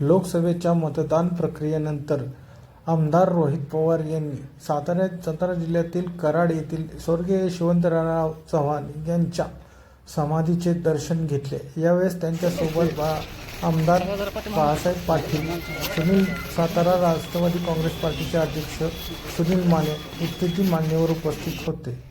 लोकसभेच्या मतदान प्रक्रियेनंतर आमदार रोहित पवार यांनी साताऱ्यात सातारा जिल्ह्यातील कराड येथील स्वर्गीय यशवंतराव चव्हाण यांच्या समाधीचे दर्शन घेतले. यावेळेस त्यांच्यासोबत बा आमदार बाळासाहेब पाटील सुनील सातारा राष्ट्रवादी काँग्रेस पार्टीचे अध्यक्ष सुनील माने इत्यादी मान्यवर उपस्थित होते.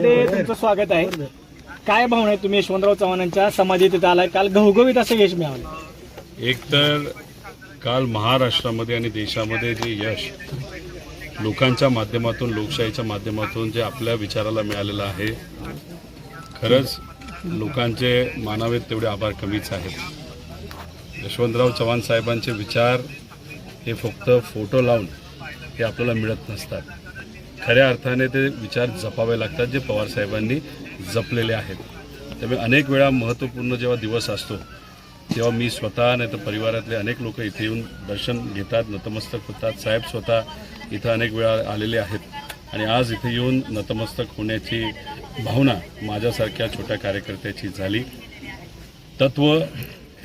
ते तुमचं स्वागत आहे. काय भावना आहे तुम्ही यशवंतराव चव्हाणांच्या समाधी तिथे आलाय? काल घवघवीत असं यश मिळालं. एक तर काल महाराष्ट्रामध्ये आणि देशामध्ये जे यश लोकांच्या माध्यमातून लोकशाहीच्या माध्यमातून जे आपल्या विचाराला मिळालेलं आहे खरंच लोकांचे मानावेत तेवढे आभार कमीच आहेत. यशवंतराव चव्हाण साहेबांचे विचार हे फक्त फोटो लावून हे आपल्याला मिळत नसतात. खऱ्या अर्थाने ते विचार जपावे लागतात जे पवार साहेबांनी जपलेले आहेत. त्यामुळे अनेक वेळा महत्त्वपूर्ण जेव्हा दिवस असतो तेव्हा मी स्वतः नाही तर परिवारातले अनेक लोक इथे येऊन दर्शन घेतात नतमस्तक होतात. साहेब स्वतः इथं अनेक वेळा आलेले आहेत. आणि आज इथे येऊन नतमस्तक होण्याची भावना माझ्यासारख्या छोट्या कार्यकर्त्याची झाली. तत्व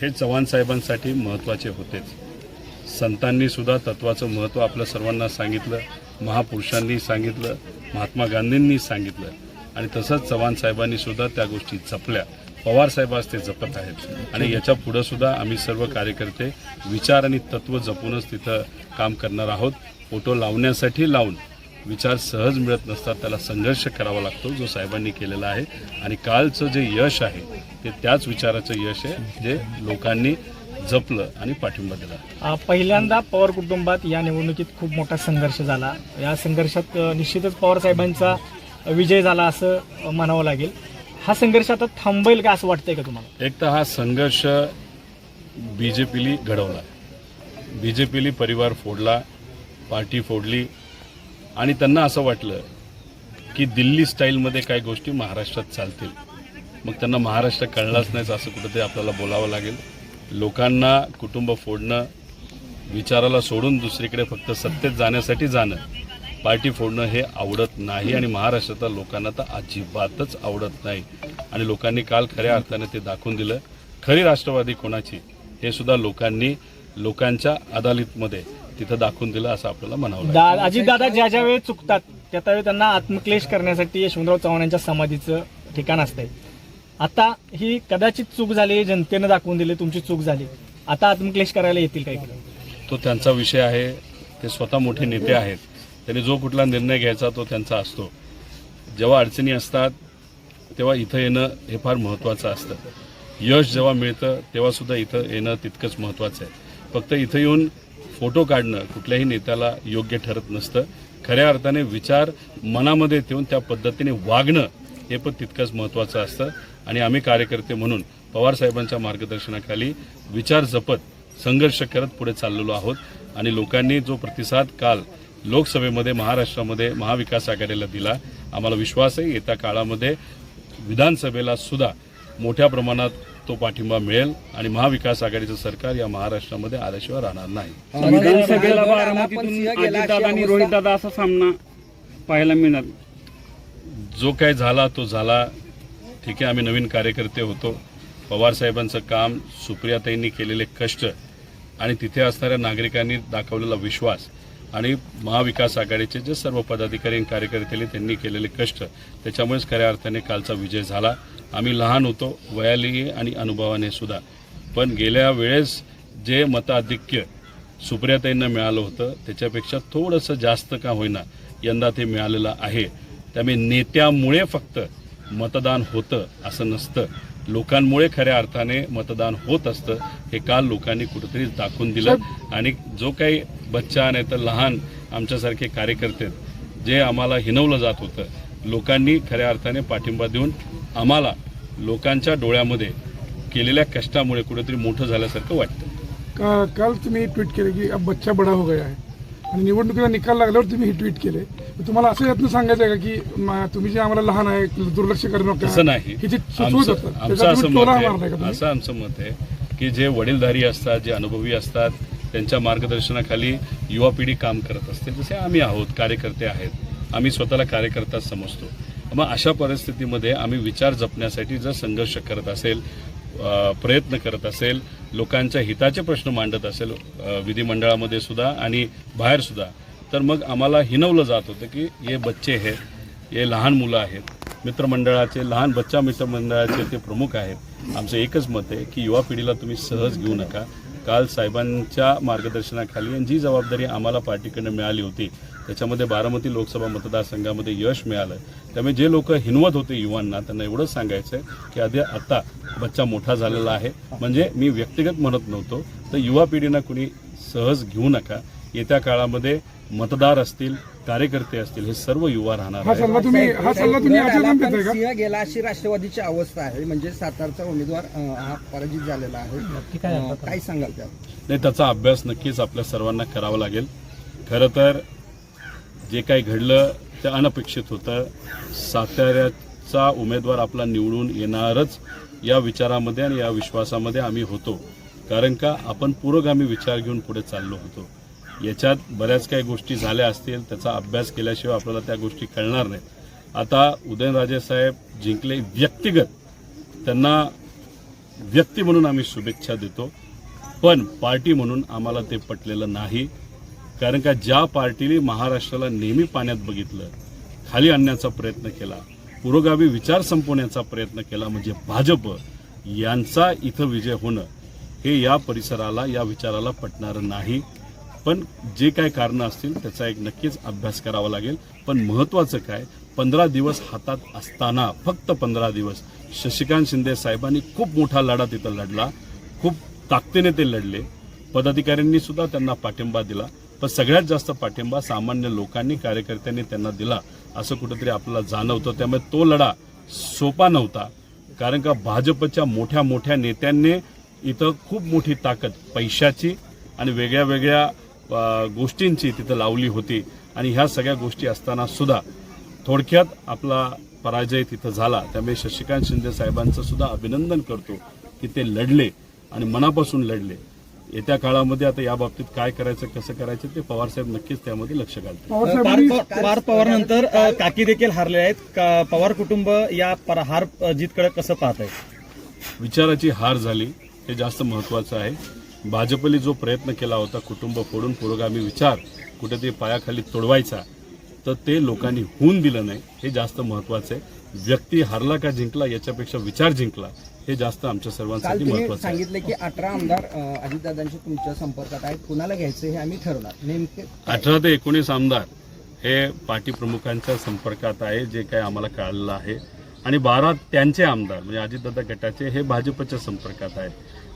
हे चव्हाण साहेबांसाठी महत्त्वाचे होतेच. संतांनी सुद्धा तत्वाचं महत्त्व आपल्या सर्वांना सांगितलं महापुरुषांनी सांगितलं महात्मा गांधींनी सांगितलं. आणि तसंच चव्हाण साहेबांनी सुद्धा त्या गोष्टी जपल्या. पवार साहेब आज ते जपत आहेत. आणि याच्या पुढं सुद्धा आम्ही सर्व कार्यकर्ते विचार आणि तत्व जपूनच तिथं काम करणार आहोत. फोटो लावण्यासाठी लावून विचार सहज मिळत नसतात त्याला संघर्ष करावा लागतो जो साहेबांनी केलेला आहे. आणि कालचं जे यश आहे ते त्याच विचाराचं यश आहे जे लोकांनी जपलं आणि पाठिंबा दिला. पहिल्यांदा पवार कुटुंबात या निवडणुकीत खूप मोठा संघर्ष झाला. या संघर्षात निश्चितच पवार साहेबांचा विजय झाला असं म्हणावं लागेल. हा संघर्ष आता थांबेल का असं वाटतंय का तुम्हाला? एक तर हा संघर्ष बी जे पीली घडवला. बी जे पीली परिवार फोडला पार्टी फोडली आणि त्यांना असं वाटलं की दिल्ली स्टाईलमध्ये काही गोष्टी महाराष्ट्रात चालतील. मग त्यांना महाराष्ट्र कळलाच नाही असं कुठंतरी आपल्याला बोलावं लागेल. लोकांना कुटुंब फोडणं विचाराला सोडून दुसरीकडे फक्त सत्तेत जाण्यासाठी जाणं पार्टी फोडणं हे आवडत नाही आणि महाराष्ट्रातल्या लोकांना तर अजिबातच आवडत नाही. आणि लोकांनी काल खऱ्या अर्थाने ते दाखवून दिलं खरी राष्ट्रवादी कोणाची हे सुद्धा लोकांनी लोकांच्या अदालतमध्ये तिथं दाखवून दिलं असं आपल्याला म्हणावं अजितदादा ज्या ज्या वेळी चुकतात त्या त्यावेळी त्यांना आत्मक्लेश करण्यासाठी यशवंतराव चव्हाणांच्या समाधीचं ठिकाण असतंय. आता ही कदाचित चूक झाली जनतेनं दाखवून दिली तुमची चूक झाली. आता आत्मक्लेश करायला येतील काही तो त्यांचा विषय आहे ते स्वतः मोठे नेते आहेत. त्यांनी जो कुठला निर्णय घ्यायचा तो त्यांचा असतो. जेव्हा अडचणी असतात तेव्हा इथं येणं हे फार महत्त्वाचं असतं. यश जेव्हा मिळतं तेव्हासुद्धा इथं येणं तितकंच महत्त्वाचं आहे. फक्त इथं येऊन फोटो काढणं कुठल्याही नेत्याला योग्य ठरत नसतं. खऱ्या अर्थाने विचार मनामध्ये ठेवून त्या पद्धतीने वागणं हे पण तितकंच महत्त्वाचं असतं. आणि आम्ही कार्यकर्ते म्हणून पवार साहेबांच्या मार्गदर्शनाखाली विचार जपत संघर्ष करत पुढे चाललेलो आहोत. आणि लोकांनी जो प्रतिसाद काल लोकसभेमध्ये महाराष्ट्रामध्ये महाविकास आघाडीला दिला. आम्हाला विश्वास आहे येत्या काळामध्ये विधानसभेला सुद्धा मोठ्या प्रमाणात तो पाठिंबा मिळेल आणि महाविकास आघाडीचं सरकार या महाराष्ट्रामध्ये आल्याशिवाय राहणार नाही. विधानसभेला बारामतीतून अजितदादा आणि रोहितदादा असा सामना पाहायला मिळणार. जो काय झाला तो झाला. ठीक आहे आम्ही नवीन कार्यकर्ते होतो. पवार साहेबांचं काम सुप्रियाताईंनी केलेले कष्ट आणि तिथे असणाऱ्या नागरिकांनी दाखवलेला विश्वास आणि महाविकास आघाडीचे जे सर्व पदाधिकारी आणि कार्यकर्ते त्यांनी केलेले कष्ट त्याच्यामुळेच खऱ्या अर्थाने कालचा विजय झाला. आम्ही लहान होतो वयाली आणि अनुभवाने सुद्धा. पण गेल्या वेळेस जे मताधिक्य सुप्रियाताईंना मिळालं होतं त्याच्यापेक्षा थोडंसं जास्त का होईना यंदा ते मिळालेलं आहे. त्यामुळे नेत्यामुळे फक्त मतदान होतं असं नसतं. लोकांमुळे खऱ्या अर्थाने मतदान होत असतं हे काल लोकांनी कुठेतरी दाखवून दिलं. आणि जो काही बच्चा नाही तर लहान आमच्यासारखे कार्यकर्ते जे आम्हाला हिनवलं जात होतं लोकांनी खऱ्या अर्थाने पाठिंबा देऊन आम्हाला लोकांच्या डोळ्यामध्ये केलेल्या कष्टामुळे कुठेतरी मोठं झाल्यासारखं वाटतं. का- कल तुम्हें ट्वीट करेगी अब बच्चा बड़ा हो गया है आणि निवडणुकीचा निकाल लागल्यावर तुम्ही हे ट्विट केले. तुम्हाला असं यातनं सांगायचं आहे का की म, तुम्ही जे आम्हाला लहान आहे दुर्लक्ष करू नका. तसं नाही. हे जे सुचवत आमचं होतं आमचं त्याचा असं तुम्ही मत टोला मारताय का आहे तुम्ही? असं आमचं मत आहे की जे वडीलधारी असतात जे अनुभवी असतात त्यांच्या मार्गदर्शनाखाली युवा पिढी काम करत असते. जसे आम्ही आहोत कार्यकर्ते आहेत. आम्ही स्वतःला कार्यकर्ता समजतो. मग अशा परिस्थितीमध्ये आम्ही विचार जपण्यासाठी जर संघर्ष करत असेल अ, प्रयत्न करत असेल लोकांच्या हिताचे प्रश्न मांडत असेल अ, विधिमंडळामध्ये सुद्धा आणि बाहेर सुद्धा तर मग आम्हाला हिनवलं जात होतं की हे बच्चे हे हे लहान मुलं आहेत. मित्रमंडळाचे लहान बच्चा मित्रमंडळाचे ते प्रमुख आहेत. आमचं एकच मत आहे की युवा पिढीला तुम्ही सहज घेऊ नका. काल साहेबांच्या मार्गदर्शनाखाली आणि जी जबाबदारी आम्हाला पार्टीकडनं मिळाली होती त्याच्यामध्ये बारामती लोकसभा मतदारसंघामध्ये यश मिळालं. त्यामुळे जे लोक हिनवत होते युवांना त्यांना एवढंच सांगायचं आहे की आधी आता बच्चा मोठा झालेला आहे. म्हणजे मी व्यक्तिगत म्हणत नव्हतो तर युवा पिढीनं कुणी सहज घेऊ नका. येत्या काळामध्ये मतदार असतील कार्यकर्ते असतील हे सर्व युवा राहणार हा आहेत. सल्ला तुम्ही हा सल्ला तुम्ही आचरणात देताय का? सिंह गेला अशी राष्ट्रवादीची अवस्था आहे म्हणजे सातारचा उमेदवार हा पराजित झालेला आहे. काय सांगाल त्या नाही त्याचा अभ्यास नक्कीच आपल्या सर्वांना करावा लागेल. खरं तर जे काही घडलं ते अनपेक्षित होतं. साताऱ्याचा उमेदवार आपला निवडून येणारच या विचारामध्ये आणि या विश्वासामध्ये आम्ही होतो. कारण का आपण पुरोगामी विचार घेऊन पुढे चाललो होतो. याच्यात बऱ्याच काही गोष्टी झाल्या असतील त्याचा अभ्यास केल्याशिवाय आपल्याला त्या गोष्टी कळणार नाहीत. आता उदयनराजे साहेब जिंकले व्यक्तिगत. त्यांना व्यक्ती म्हणून आम्ही शुभेच्छा देतो पण पार्टी म्हणून आम्हाला ते पटलेलं नाही. कारण का ज्या पार्टीने महाराष्ट्राला नेहमी पाण्यात बघितलं खाली आणण्याचा प्रयत्न केला पुरोगामी विचार संपवण्याचा प्रयत्न केला म्हणजे भाजप यांचा इथं विजय होणं हे या परिसराला या विचाराला पटणारं नाही. पण जे काय कारणं असतील त्याचा एक नक्कीच अभ्यास करावा लागेल. पण महत्त्वाचं काय पंधरा दिवस हातात असताना फक्त पंधरा दिवस शशिकांत शिंदे साहेबांनी खूप मोठा लढा तिथं लढला. खूप ताकदीने ते लढले. पदाधिकाऱ्यांनी सुद्धा त्यांना पाठिंबा दिला. पण सगळ्यात जास्त पाठिंबा सामान्य लोकांनी कार्यकर्त्यांनी त्यांना दिला. असं कुठंतरी आपल्याला जाणवतं. त्यामुळे तो लढा सोपा नव्हता. कारण का भाजपच्या मोठ्या मोठ्या नेत्यांनी इथं खूप मोठी ताकद पैशाची आणि वेगळ्या वेगळ्या गोष्टींची तिथं लावली होती. आणि ह्या सगळ्या गोष्टी असताना सुद्धा थोडक्यात आपला पराजय तिथं झाला. त्यामुळे शशिकांत शिंदे साहेबांचं सुद्धा अभिनंदन करतो की ते लढले आणि मनापासून लढले. येत्या काळामध्ये आता या बाबतीत काय करायचं कसं करायचं ते पवारसाहेब नक्कीच त्यामध्ये लक्ष घालतील. पवार पार पवार नंतर काकी देखील हारले आहेत. का- पवार कुटुंब या पर- हार जीतकडे कसं पाहत आहे विचाराची हार झाली हे जास्त महत्त्वाचं आहे. भाजपने जो प्रयत्न केला होता कुटुंब फोडून पुरोगामी विचार कुठेतरी पायाखाली तोडवायचा तर ते लोकांनी होऊन दिलं नाही. हे जास्त महत्त्वाचं आहे. व्यक्ती हारला का जिंकला याच्यापेक्षा विचार जिंकला हे जास्त आमच्या सर्वांसाठी आहे. सांगितलं की अठरा आमदार अजितदादांशी तुमच्या संपर्कात आहेत. कुणाला घ्यायचं हे आम्ही ठरवणार. नेमके अठरा ते एकोणीस आमदार हे पार्टी प्रमुखांच्या संपर्कात आहे जे काही आम्हाला कळालेलं आहे. आणि बारा त्यांचे आमदार म्हणजे अजितदादा गटाचे हे भाजपच्या संपर्कात आहेत.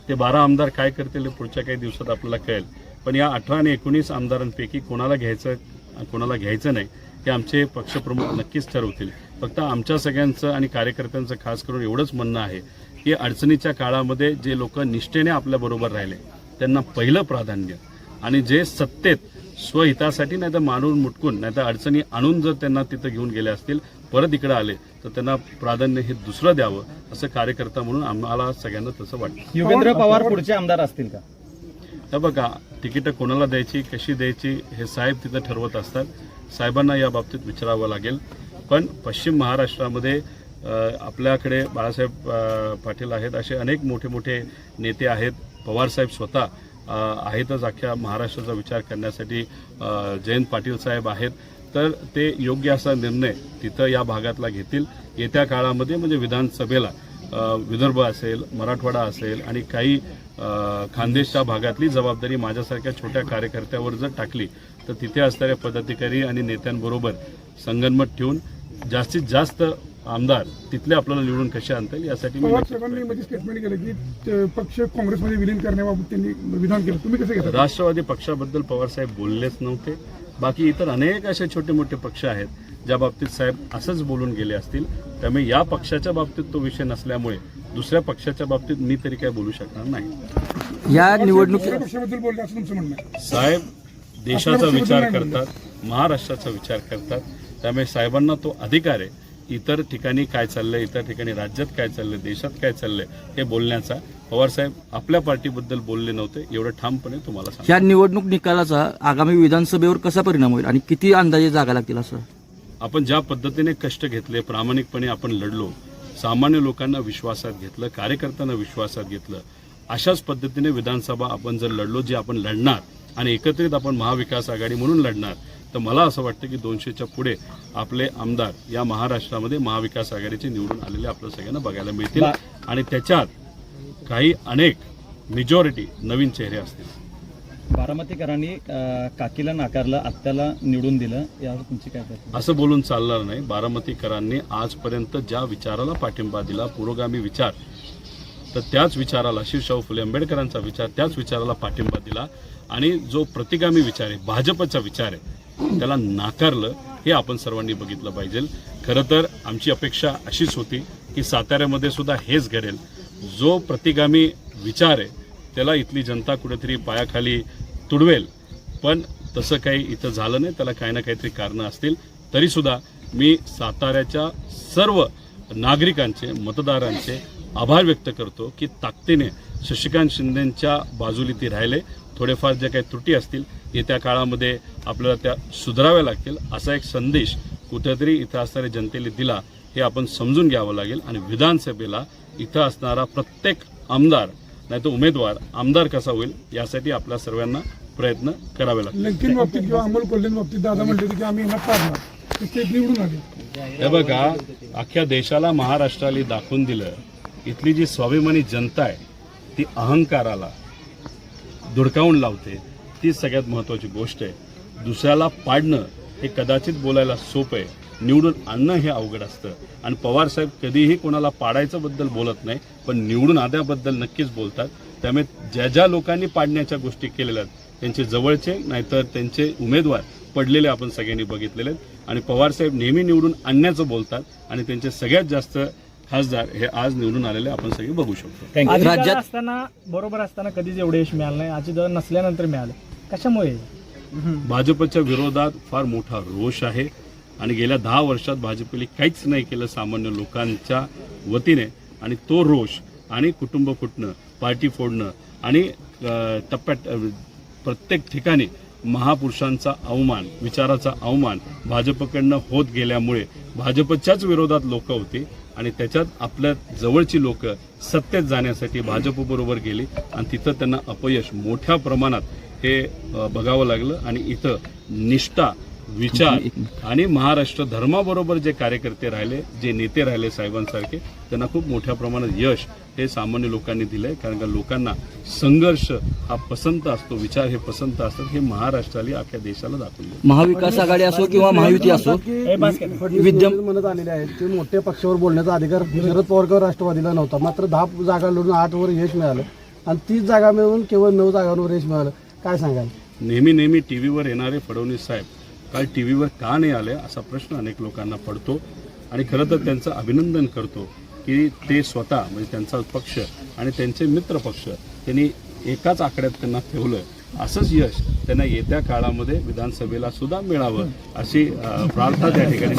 ते बारा आमदार काय करतील पुढच्या काही दिवसात आपल्याला कळेल. पण या अठरा आणि एकोणीस आमदारांपैकी कोणाला घ्यायचं कोणाला घ्यायचं नाही हे आमचे पक्षप्रमुख नक्कीच ठरवतील. फक्त आमच्या सगळ्यांचं आणि कार्यकर्त्यांचं खास करून एवढंच म्हणणं आहे की अडचणीच्या काळामध्ये जे लोक निष्ठेने आपल्याबरोबर राहिले त्यांना पहिलं प्राधान्य. आणि जे सत्तेत स्वहितासाठी नाही तर मानून मुटकून नाही तर अडचणी आणून जर त्यांना तिथं घेऊन गेले असतील परत इकडे आले तर त्यांना प्राधान्य हे दुसरं द्यावं असं कार्यकर्ता म्हणून आम्हाला सगळ्यांना तसं वाटतं. युगेंद्र पवार पुढचे आमदार असतील का? हे बघा तिकीटं कोणाला द्यायची कशी द्यायची हे साहेब तिथं ठरवत असतात. साहेबांना या बाबतीत विचारावं लागेल. पण पश्चिम महाराष्ट्रामध्ये आपल्याकडे बाळासाहेब पाटील आहेत असे अनेक मोठे मोठे नेते आहेत. पवारसाहेब स्वतः आहेतच अख्ख्या महाराष्ट्राचा विचार करण्यासाठी जयंत पाटील साहेब आहेत. तर ते योग्य असा निर्णय तिथं या भागातला घेतील. येत्या काळामध्ये म्हणजे विधानसभेला विदर्भ असेल मराठवाडा असेल आणि काही खानदेशच्या भागातली जबाबदारी माझ्यासारख्या छोट्या कार्यकर्त्यावर जर टाकली तर तिथे असणाऱ्या पदाधिकारी आणि नेत्यांबरोबर संगनमत ठेवून जास्तीत जास्त आमदार तिथले आपल्याला निवडून कसे आणता येईल यासाठी मी पवार नक्कीच साहेबांनी प्रयत्नमध्ये स्टेटमेंट केलं की ते पक्ष काँग्रेसमध्ये विलीन करण्याबाबत त्यांनी विधान केलं. तुम्ही कसं घेता? राष्ट्रवादी पक्षाबद्दल पवारसाहेब बोललेच नव्हते. बाकी इतर अनेक असे छोटे मोठे पक्ष आहेत ज्या बाबतीत साहेब असंच बोलून गेले असतील. त्यामुळे या पक्षाच्या बाबतीत तो विषय नसल्यामुळे दुसऱ्या पक्षाच्या बाबतीत मी तरी काय बोलू शकणार नाही. या आहे. साहेब देशाचा विचार करतात महाराष्ट्राचा विचार करतात. त्यामुळे साहेबांना तो अधिकार आहे. इतर ठिकाणी काय चाललंय इतर ठिकाणी राज्यात काय चाललंय देशात काय चाललंय हे बोलण्याचा पवारसाहेब आपल्या पार्टीबद्दल बोलले नव्हते एवढं ठामपणे तुम्हाला ह्या निवडणूक निकालाचा आगामी विधानसभेवर कसा परिणाम होईल आणि किती अंदाजे जागा लागतील असं? आपण ज्या पद्धतीने कष्ट घेतले प्रामाणिकपणे आपण लढलो सामान्य लोकांना विश्वासात घेतलं कार्यकर्त्यांना विश्वासात घेतलं अशाच पद्धतीने विधानसभा आपण जर लढलो जे आपण लढणार आणि एकत्रित आपण महाविकास आघाडी म्हणून लढणार तर मला असं वाटतं की दोनशेच्या पुढे आपले आमदार या महाराष्ट्रामध्ये महाविकास आघाडीचे निवडून आलेले आपल्या सगळ्यांना बघायला मिळतील. आणि त्याच्यात काही अनेक मेजॉरिटी नवीन चेहरे असतील. बारामतीकरांनी काकीला नाकारलं आत्याला निवडून दिलं यावर तुमची काय? असं बोलून चालणार नाही. बारामतीकरांनी आजपर्यंत ज्या विचाराला पाठिंबा दिला पुरोगामी विचार तर त्याच विचाराला शिवशाहू फुले आंबेडकरांचा विचार त्याच विचाराला पाठिंबा दिला. आणि जो प्रतिगामी विचार आहे भाजपचा विचार आहे त्याला नाकारलं हे आपण सर्वांनी बघितलं पाहिजे. खरं तर आमची अपेक्षा अशीच होती की साताऱ्यामध्ये सुद्धा हेच घडेल. जो प्रतिगामी विचार आहे त्याला इथली जनता कुठेतरी पायाखाली तुडवेल. पण तसं काही इथं झालं नाही त्याला काही ना काहीतरी कारणं असतील. तरीसुद्धा मी साताऱ्याच्या सर्व नागरिकांचे मतदारांचे आभार व्यक्त करतो की ताकदीने शशिकांत शिंदेंच्या बाजूली ती राहिले. थोडेफार ज्या काही त्रुटी असतील येत्या काळामध्ये आपल्याला त्या सुधाराव्या लागतील असा एक संदेश कुठेतरी इथं असणाऱ्या जनतेला दिला हे आपण समजून घ्यावं लागेल. आणि विधानसभेला इथं असणारा प्रत्येक आमदार नाही तर उमेदवार आमदार कसा होईल यासाठी आपल्या सर्वांना प्रयत्न करावे लागतील. लंकेन बाबतीत किंवा अमोल कोल्हेन बाबतीत दादा की आम्ही यांना पाडणार. तर ते निवडून आले. हे बघा अख्ख्या देशाला महाराष्ट्राला दाखवून दिलं इथली जी स्वाभिमानी जनता आहे ती अहंकाराला धुडकावून लावते ती सगळ्यात महत्त्वाची गोष्ट आहे. दुसऱ्याला पाडणं हे कदाचित बोलायला सोपं आहे. निवडून आणणं हे अवघड असतं. आणि पवार साहेब कधीही कोणाला पाडायच्याबद्दल बोलत नाही पण निवडून आद्याबद्दल नक्कीच बोलतात. त्यामुळे ज्या ज्या लोकांनी पाडण्याच्या गोष्टी केलेल्या आहेत त्यांचे जवळचे नाहीतर त्यांचे उमेदवार पडलेले आपण सगळ्यांनी बघितलेले आहेत. आणि पवार साहेब नेहमी निवडून आणण्याचं बोलतात आणि त्यांचे सगळ्यात जास्त खासदार हे आज निवडून आलेले आपण सगळे बघू शकतो. राज्यात- असताना बरोबर असताना कधीच एवढं यश मिळालं नाही. अजितदादा नसल्यानंतर मिळालं. कशामुळे? भाजपच्या विरोधात फार मोठा रोष आहे. आणि गेल्या दहा वर्षात भाजपने काहीच नाही केलं सामान्य लोकांच्या वतीने. आणि तो रोष आणि कुटुंब फुटणं पार्टी फोडणं आणि टप्प्यात प्रत्येक ठिकाणी महापुरुषांचा अवमान विचाराचा अवमान भाजपकडनं होत गेल्यामुळे भाजपच्याच विरोधात लोक होती. आणि त्याच्यात आपल्या जवळची लोक सत्तेत जाण्यासाठी भाजपबरोबर गेली. आणि तिथं त्यांना अपयश मोठ्या प्रमाणात हे बघावं लागलं. आणि इथं निष्ठा विचार आणि महाराष्ट्र धर्माबरोबर जे कार्यकर्ते राहिले जे नेते राहिले साहेबांसारखे त्यांना खूप मोठ्या प्रमाणात यश हे सामान्य लोकांनी दिलंय कारण का लोकांना संघर्ष हा पसंत असतो विचार हे पसंत असतात हे महाराष्ट्राला अख्ख्या देशाला दाखवून दिलं महाविकास आघाडी असो किंवा महायुती असो विद्यम म्हणत आलेले आहेत ते मोठ्या पक्षावर बोलण्याचा अधिकार शरद पवार किंवा राष्ट्रवादीला नव्हता. मात्र दहा जागा लढून आठ वर यश मिळालं आणि तीस जागा मिळून केवळ नऊ जागांवर यश मिळालं. काय सांगाल? नेहमी नेहमी टी व्हीवर येणारे फडणवीस साहेब काल टी व्हीवर का नाही आले असा प्रश्न अनेक लोकांना पडतो आणि खरं तर त्यांचं अभिनंदन करतो. की ते स्वतः म्हणजे त्यांचा पक्ष आणि त्यांचे मित्र पक्ष त्यांनी एकाच आकड्यात त्यांना ठेवलं असंच यश त्यांना येत्या काळामध्ये विधानसभेला सुद्धा मिळावं अशी प्रार्थना त्या ठिकाणी